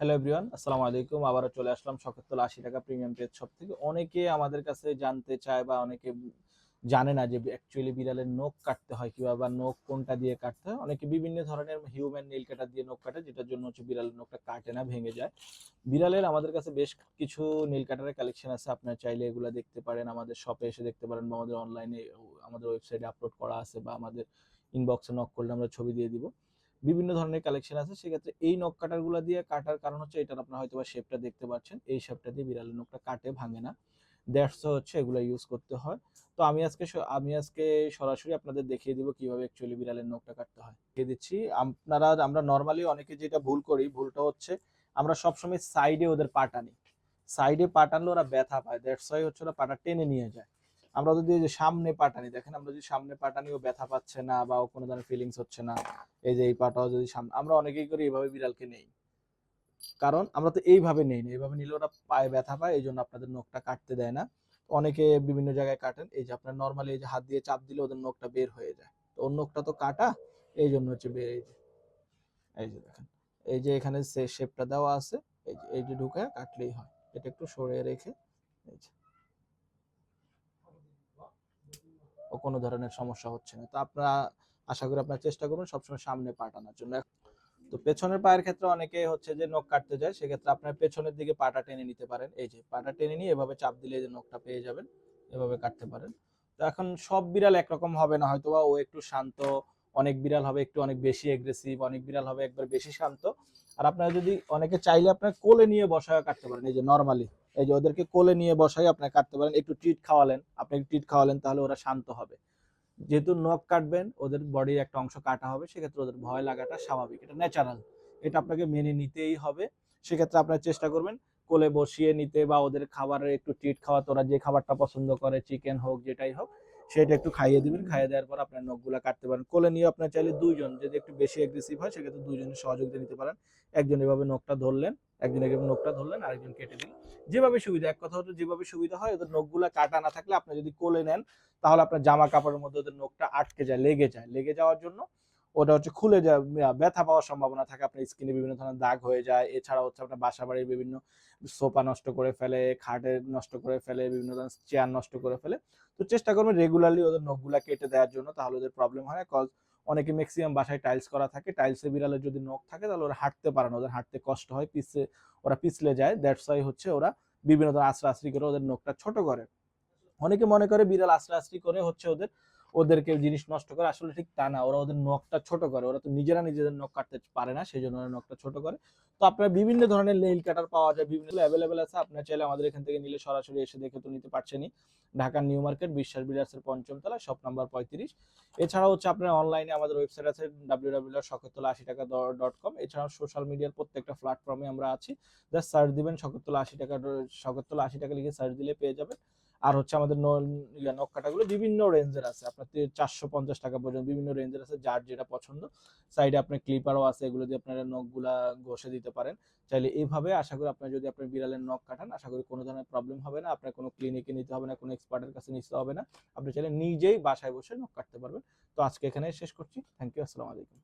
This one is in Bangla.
হ্যালো এভরিওয়ান আসসালামু আলাইকুম। আবারও চলে আসলাম শখেরতলা আশি টাকা প্রিমিয়াম পেজ শপ থেকে। অনেকে আমাদের কাছে জানতে চায় বা অনেকে জানে না যে অ্যাকচুয়ালি বিড়ালের নখ কাটতে হয় কীভাবে বা নখ কোনটা দিয়ে কাটতে হয়। অনেকে বিভিন্ন ধরনের হিউম্যান নীল কাটার দিয়ে নখ কাটে, যেটার জন্য হচ্ছে বিড়ালের নখটা কাটে না, ভেঙে যায়। বিড়ালের আমাদের কাছে বেশ কিছু নীল কাটারের কালেকশন আছে। আপনারা চাইলে এগুলো দেখতে পারেন, আমাদের শপে এসে দেখতে পারেন বা আমাদের অনলাইনে আমাদের ওয়েবসাইটে আপলোড করা আছে বা আমাদের ইনবক্সে নক করলে আমরা ছবি দিয়ে দিব। বিভিন্ন ধরনের কালেকশন আছে, সেক্ষেত্রে এই নখ কাটারগুলা দিয়ে কাটার কারণ হচ্ছে এটার আপনারা হয়তো বা শেপটা দেখতে পাচ্ছেন। এই শেপটা দিয়ে বিড়ালের নখটা কাটে, ভাঙে না। দ্যাটস হচ্ছে এগুলো ইউজ করতে হয়। তো আমি আজকে আমি আজকে সরাসরি আপনাদের দেখিয়ে দিব কীভাবে অ্যাকচুয়ালি বিড়ালের নখটা কাটতে হয়। দেখিয়ে দিচ্ছি, আপনারা, আমরা নর্মালি অনেকে যেটা ভুল করি, ভুলটা হচ্ছে আমরা সবসময় সাইডে ওদের পা টানি। সাইডে পা টানলে ওরা ব্যথা পায়। দ্যাটস ওয়াই হচ্ছে ওরা পাটা টেনে নিয়ে যায়। আমরা যদি এই যে সামনে পাটানি, দেখেন আমরা যদি সামনে পাটানি ও ব্যথা পাচ্ছে না বা কোনো ধরনের ফিলিংস হচ্ছে না, এই যে এই পাটাও যদি সামনে আমরা অনেকেই করি এইভাবে বিড়ালকে নেই। কারণ আমরা তো এইভাবে নেই না, এইভাবে নিলে ওরা পায়ে ব্যথা পায় এই জন্য আপনাদের নখটা কাটতে দেয় না। অনেকে বিভিন্ন জায়গায় কাটেন, এই যে আপনার নর্মালি এই যে হাত দিয়ে চাপ দিলে ওদের নখটা বের হয়ে যায়। তো ওর নখটা তো কাটা এই জন্য হচ্ছে বের এই যে এই যে দেখেন, এই যে এখানে শেপটা দেওয়া আছে, এই যে এই যে ঢুকে কাটলেই হয়। এটা একটু সরিয়ে রেখে এই যে ও কোনো ধরনের সমস্যা হচ্ছে না। তো আপনারা আশা করি আপনারা চেষ্টা করবেন সবসময় সামনে পাঠানোর জন্য। তো পেছনের পায়ের ক্ষেত্রে অনেকে হচ্ছে যে নখ কাটতে যায়, সেক্ষেত্রে আপনার পেছনের দিকে পাটা টেনে নিতে পারেন। এই যে পাটা টেনে নিয়ে এভাবে চাপ দিলে যে নখটা পেয়ে যাবেন, এভাবে কাটতে পারেন। তো এখন সব বিড়াল একরকম হবে না হয়তো বা ও একটু শান্ত অনেক বিড়াল হবে, একটু অনেক বেশি এগ্রেসিভ অনেক বিড়াল হবে, একবার বেশি শান্ত। আর আপনারা যদি অনেকে চাইলে আপনার কোলে নিয়ে বসায় কাটতে পারেন, এই যে নর্মালি এই যে ওদেরকে কোলে নিয়ে বসাই আপনার কাটতে পারেন, একটু ট্রিট খাওয়ালেন, আপনি ট্রিট খাওয়ালেন, তাহলে ওরা শান্ত হবে। যেহেতু নখ কাটবেন, ওদের বডির একটা অংশ কাটা হবে, সেক্ষেত্রে ওদের ভয় লাগাটা স্বাভাবিক, এটা ন্যাচারাল এটা আপনাকে মেনে নিতেই হবে, সেক্ষেত্রে আপনার চেষ্টা করবেন কোলে বসিয়ে নিতে বা ওদের খাবারের একটু ট্রিট খাওয়াতে, ওরা যে খাবারটা পছন্দ করে চিকেন হোক, যেটাই হোক সেটা একটু খাইয়ে দিবেন, খাইয়ে দেওয়ার পর আপনার নখগুলো কাটতে পারেন। কোলে নিয়ে আপনার চাইলে দুইজন, যদি একটু বেশি অ্যাগ্রেসিভ হয়, সেক্ষেত্রে দুইজনের সহযোগিতা নিতে পারেন। একজন এভাবে নখটা ধরলেন, একজন এভাবে নখটা ধরলেন, আরেকজন কেটে দিলেন। যেভাবে সুবিধা, এক কথা হচ্ছে যেভাবে সুবিধা হয়, ওদের নখগুলো কাটা না থাকলে আপনি যদি কোলে নেন, তাহলে আপনার জামা কাপড়ের মধ্যে ওদের নখটা আটকে যায়, লেগে যায়। লেগে যাওয়ার জন্য ওটা হচ্ছে খুলে যায় ব্যথা পাওয়ার সম্ভাবনা থাকে, আপনার স্কিনে বিভিন্ন ধরনের দাগ হয়ে যায়। এছাড়া হচ্ছে আপনার বাসা বাড়ির বিভিন্ন সোফা নষ্ট করে ফেলে, খাটের নষ্ট করে ফেলে, বিভিন্ন ধরনের চেয়ার নষ্ট করে ফেলে। তো চেষ্টা করবেন রেগুলারলি ওদের নখগুলা কেটে দেওয়ার জন্য, তাহলে ওদের প্রবলেম হয় কজ অনেকে ম্যাক্সিমাম বাসায় টাইলস করা থাকে। টাইলসে বিড়ালের যদি নখ থাকে, তাহলে ওরা হাঁটতে পারে না। ওদের হাঁটতে কষ্ট হয় পিছলে ওরা পিছলে যায়। দ্যাটস ওয়াই হচ্ছে ওরা বিভিন্ন ধরনের আশ্রা আশ্রি করে ওদের নখটা ছোট করে। অনেকে মনে করে বিড়াল আশ্রা আশ্রি করে হচ্ছে ওদের ওদেরকে জিনিস নষ্ট করে, আসলে ঠিক তা না। ওরা ওদের নখটা ছোট করে, ওরা তো নিজেরা নিজেদের নখ কাটতে পারে না, সেই জন্য ওরা নখটা ছোট করে। তো আপনার বিভিন্ন ধরনের নেইল কাটার পাওয়া যায়, বিভিন্ন অ্যাভেলেবেল আছে। আপনার চাইলে আমাদের এখান থেকে নিলে সরাসরি এসে দেখে তো নিতে পারছেনই। ঢাকার নিউ মার্কেট, বিশ্বাস বিলাসের পঞ্চম তলা শপ নাম্বার পঁয়ত্রিশ। এছাড়াও হচ্ছে আপনার অনলাইনে আমাদের ওয়েবসাইট আছে ডাব্লিউ ডাব্লিউ শকরতলা আশি টাকা ডট কম এছাড়াও সোশ্যাল মিডিয়ার প্রত্যেকটা প্ল্যাটফর্মে আমরা আছি। জাস্ট সার্চ দিবেন শকরতলা আশি টাকা শকরতলা আশি টাকা লিখে সার্চ দিলে পেয়ে যাবেন। আর হচ্ছে আমাদের ন- ইয়া নখ কাটাগুলো বিভিন্ন রেঞ্জের আছে। আপনার চারশো পঞ্চাশ টাকা পর্যন্ত বিভিন্ন রেঞ্জের আছে, যার যেটা পছন্দ। সাইডে আপনার ক্লিপারও আছে, এগুলো দিয়ে আপনারা নখগুলা ঘষে দিতে পারেন। চাইলে এইভাবে আশা করি আপনার যদি আপনার বিড়ালের নখ কাটান, আশা করি কোনো ধরনের প্রবলেম হবে না। আপনার কোনো ক্লিনিকে নিতে হবে না, কোনো এক্সপার্টের কাছে নিতে হবে না। আপনি চাইলে নিজেই বাসায় বসে নখ কাটতে পারবেন। তো আজকে এখানে শেষ করছি। থ্যাংক ইউ আসসালামু আলাইকুম।